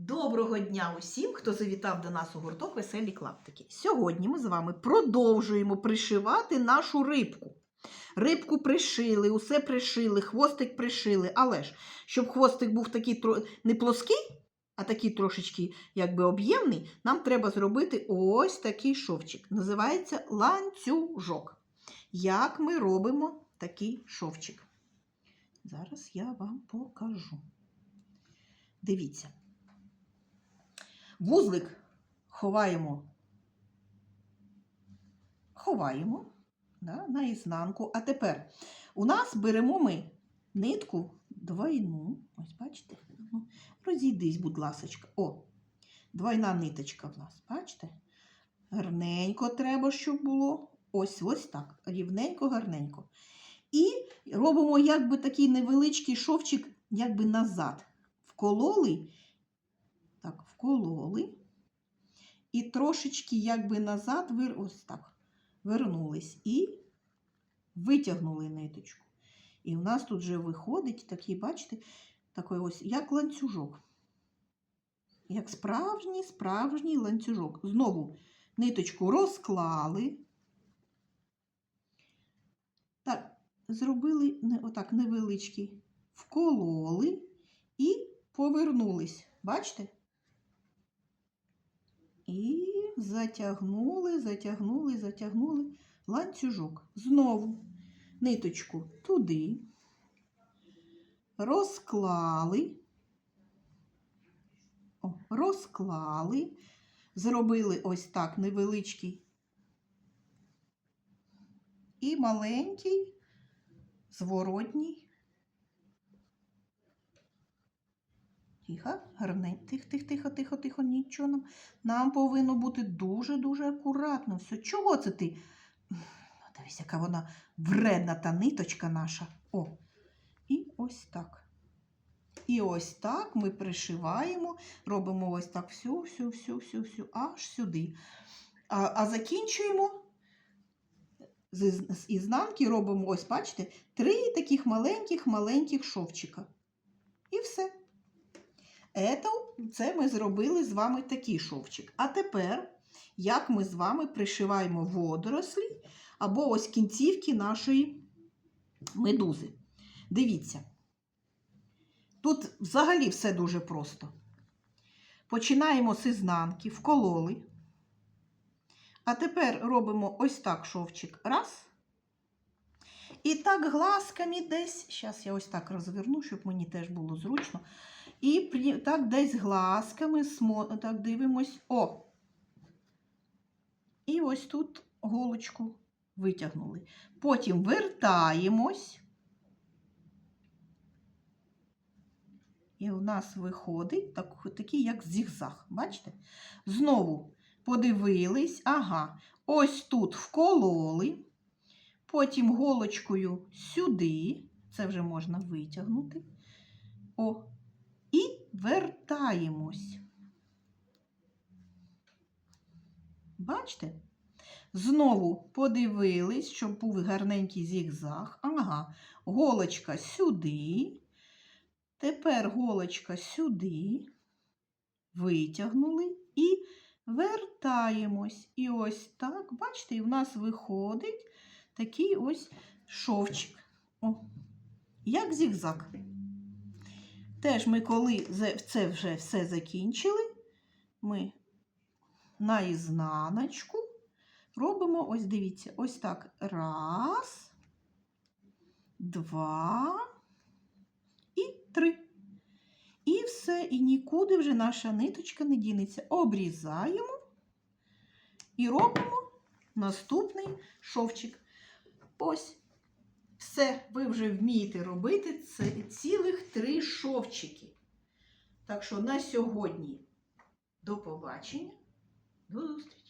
Доброго дня усім, хто завітав до нас у гурток Веселі клаптики. Сьогодні ми з вами продовжуємо пришивати нашу рибку. Рибку пришили, усе пришили, хвостик пришили. Але ж, щоб хвостик був такий не плоский, а такий трошечки якби об'ємний, нам треба зробити ось такий шовчик. Називається ланцюжок. Як ми робимо такий шовчик? Зараз я вам покажу. Дивіться. Вузлик ховаємо, ховаємо да, на ізнанку. А тепер у нас беремо ми нитку двойну. Ось бачите? Ну, розійдись, будь ласочка. О, двойна ниточка в нас, бачите? Гарненько треба, щоб було. Ось ось так. Рівненько, гарненько. І робимо якби такий невеличкий шовчик, якби назад. Вкололи так, вкололи. І трошечки якби назад вир... ось так, вернулись і витягнули ниточку. І в нас тут вже виходить такий, бачите, такий ось, як ланцюжок. Як справжній, справжній ланцюжок. Знову ниточку розклали. Так, зробили отак невеличкий, вкололи і повернулись. Бачите? І затягнули, затягнули, затягнули ланцюжок. Знову ниточку туди, розклали, О, розклали, зробили ось так невеличкий і маленький зворотній. Тихо, гарненько, тихо, тихо, тихо, тихо, нічого нам. Нам повинно бути дуже-дуже акуратно. Все. Чого це ти? Дивись, яка вона вредна та ниточка наша. О, і ось так. І ось так ми пришиваємо, робимо ось так всю, всю, всю, всю, всю, аж сюди. А, а закінчуємо з ізнанки робимо, ось, бачите, три таких маленьких-маленьких шовчика. І все. Це ми зробили з вами такий шовчик. А тепер, як ми з вами пришиваємо водорослі або ось кінцівки нашої медузи. Дивіться. Тут взагалі все дуже просто. Починаємо з ізнанки, вкололи. А тепер робимо ось так шовчик. Раз. І так глазками десь. Зараз я ось так розверну, щоб мені теж було зручно. І так десь глазками так дивимось. О! І ось тут голочку витягнули. Потім вертаємось. І у нас виходить так, такий, як зігзаг. Бачите? Знову подивились. Ага, ось тут вкололи. Потім голочкою сюди. Це вже можна витягнути. О, вертаємось. Бачите? Знову подивились, щоб був гарненький зігзаг. Ага, голочка сюди. Тепер голочка сюди. Витягнули і вертаємось. І ось так, бачите, і в нас виходить такий ось шовчик. О, як зігзаг. Теж ми, коли це вже все закінчили, ми на ізнаночку робимо, ось дивіться, ось так. Раз, два і три. І все, і нікуди вже наша ниточка не дінеться. Обрізаємо і робимо наступний шовчик. Ось. Все, ви вже вмієте робити це цілих три шовчики. Так що на сьогодні до побачення, до зустрічі!